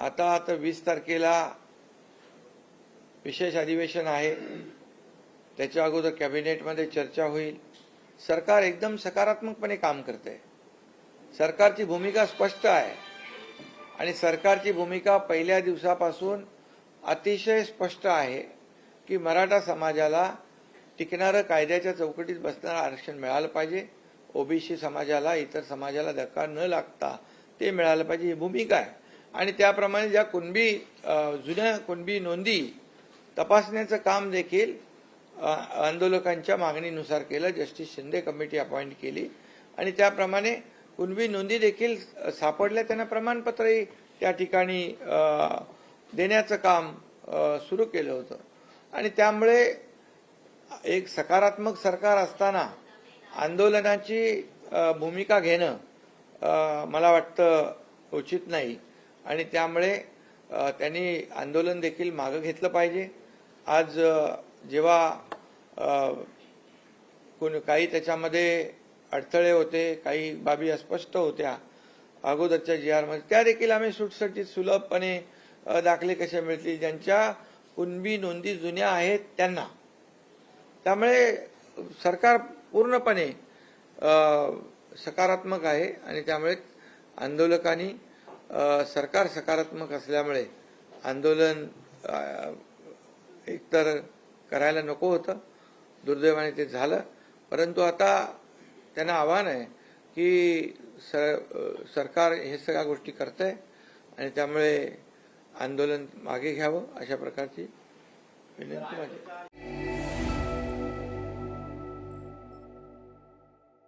आता आता वीस तारखेला विशेष अधिवेशन आहे. त्याच्या अगोदर कॅबिनेटमध्ये चर्चा होईल. सरकार एकदम सकारात्मकपणे काम करते सरकारची भूमिका स्पष्ट आहे. आणि सरकारची भूमिका पहिल्या दिवसापासून अतिशय स्पष्ट आहे की मराठा समाजाला टिकणारं कायद्याच्या चौकटीत बसणारं आरक्षण मिळालं पाहिजे. ओबीसी समाजाला इतर समाजाला धक्का न लागता ते मिळालं पाहिजे. ही भूमिका आहे. आणि त्याप्रमाणे ज्या कुणबी जुन्या कुणबी नोंदी तपासण्याचं काम देखील आंदोलकांच्या मागणीनुसार केलं. जस्टिस शिंदे कमिटी अपॉइंट केली. आणि त्याप्रमाणे कुणबी नोंदी देखील सापडल्या. त्यांना प्रमाणपत्रही त्या ठिकाणी देण्याचं काम सुरू केलं होतं. आणि त्यामुळे एक सकारात्मक सरकार असताना आंदोलनाची भूमिका घेणं मला वाटतं उचित नाही. आणि त्यामुळे त्यांनी आंदोलन देखील मागं घेतलं पाहिजे. आज जेव्हा कोण काही त्याच्यामध्ये अडथळे होते काही बाबी अस्पष्ट होत्या अगोदरच्या जी आरमध्ये त्या देखील आम्ही सुटसटीत सुलभपणे दाखले कसे मिळतील ज्यांच्या कुणबी नोंदी जुन्या आहेत त्यांना. त्यामुळे सरकार पूर्णपणे सकारात्मक आहे आणि त्यामुळे आंदोलकांनी सरकार सकारात्मक असल्यामुळे आंदोलन एकतर करायला नको होतं दुर्दैवाने ते झालं. परंतु आता त्यांना आव्हान आहे की सर सरकार हे सगळ्या गोष्टी करत आहे आणि त्यामुळे आंदोलन मागे घ्यावं अशा प्रकारची विनंती माझी.